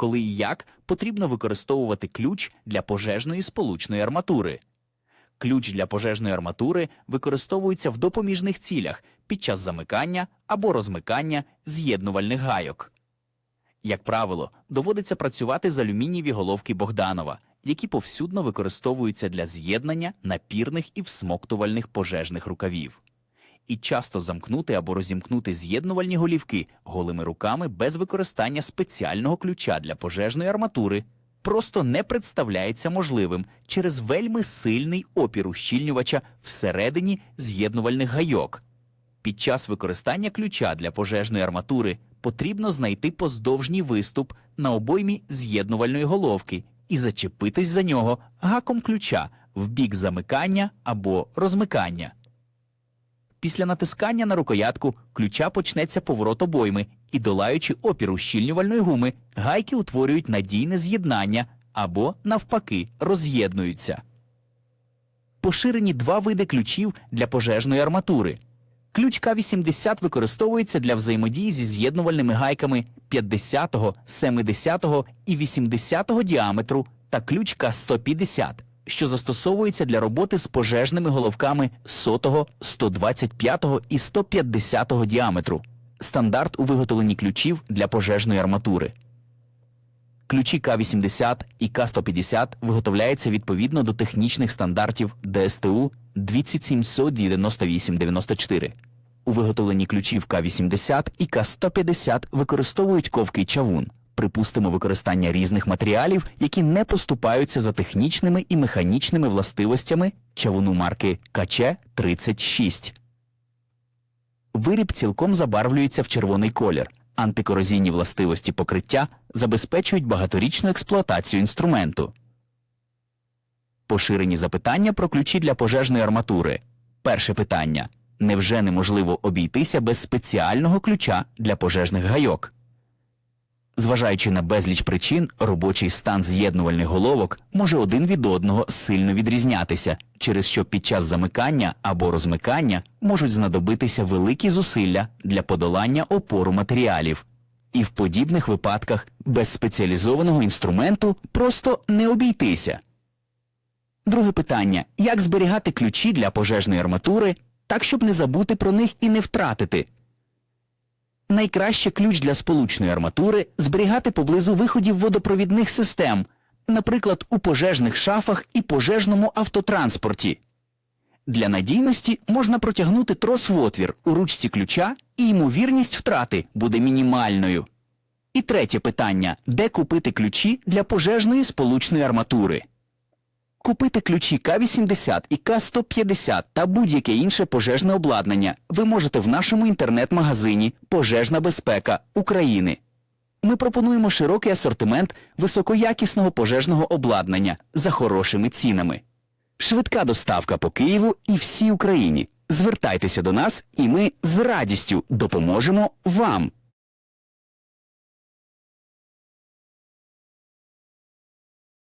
коли і як потрібно використовувати ключ для пожежної сполучної арматури. Ключ для пожежної арматури використовується в допоміжних цілях під час замикання або розмикання з'єднувальних гайок. Як правило, доводиться працювати з алюмінієві головки Богданова, які повсюдно використовуються для з'єднання напірних і всмоктувальних пожежних рукавів. І часто замкнути або розімкнути з'єднувальні голівки голими руками без використання спеціального ключа для пожежної арматури просто не представляється можливим через вельми сильний опір ущільнювача всередині з'єднувальних гайок. Під час використання ключа для пожежної арматури потрібно знайти поздовжній виступ на обоймі з'єднувальної головки і зачепитись за нього гаком ключа в бік замикання або розмикання. Після натискання на рукоятку ключа почнеться поворот обойми, і, долаючи опір ущільнювальної гуми, гайки утворюють надійне з'єднання або, навпаки, роз'єднуються. Поширені два види ключів для пожежної арматури. Ключ К-80 використовується для взаємодії зі з'єднувальними гайками 50, 70 і 80 діаметру та ключ К-150, що застосовується для роботи з пожежними головками 100, 125 і 150 діаметру. Стандарт у виготовленні ключів для пожежної арматури. Ключі К-80 і К-150 виготовляються відповідно до технічних стандартів ДСТУ 20798-94. У виготовленні ключів К-80 і К-150 використовують ковкий чавун. Припустимо використання різних матеріалів, які не поступаються за технічними і механічними властивостями чавуну марки КЧ-36. Виріб цілком забарвлюється в червоний колір. Антикорозійні властивості покриття забезпечують багаторічну експлуатацію інструменту. Поширені запитання про ключі для пожежної арматури. Перше питання: невже неможливо обійтися без спеціального ключа для пожежних гайок? Зважаючи на безліч причин, робочий стан з'єднувальних головок може один від одного сильно відрізнятися, через що під час замикання або розмикання можуть знадобитися великі зусилля для подолання опору матеріалів. І в подібних випадках без спеціалізованого інструменту просто не обійтися. Друге питання: як зберігати ключі для пожежної арматури так, щоб не забути про них і не втратити? Найкраще ключ для сполучної арматури зберігати поблизу виходів водопровідних систем, наприклад, у пожежних шафах і пожежному автотранспорті. Для надійності можна протягнути трос в отвір у ручці ключа, і ймовірність втрати буде мінімальною. І третє питання: де купити ключі для пожежної сполучної арматури? Купити ключі К-80 і К-150 та будь-яке інше пожежне обладнання ви можете в нашому інтернет-магазині Пожежна безпека України. Ми пропонуємо широкий асортимент високоякісного пожежного обладнання за хорошими цінами. Швидка доставка по Києву і всій Україні. Звертайтеся до нас, і ми з радістю допоможемо вам.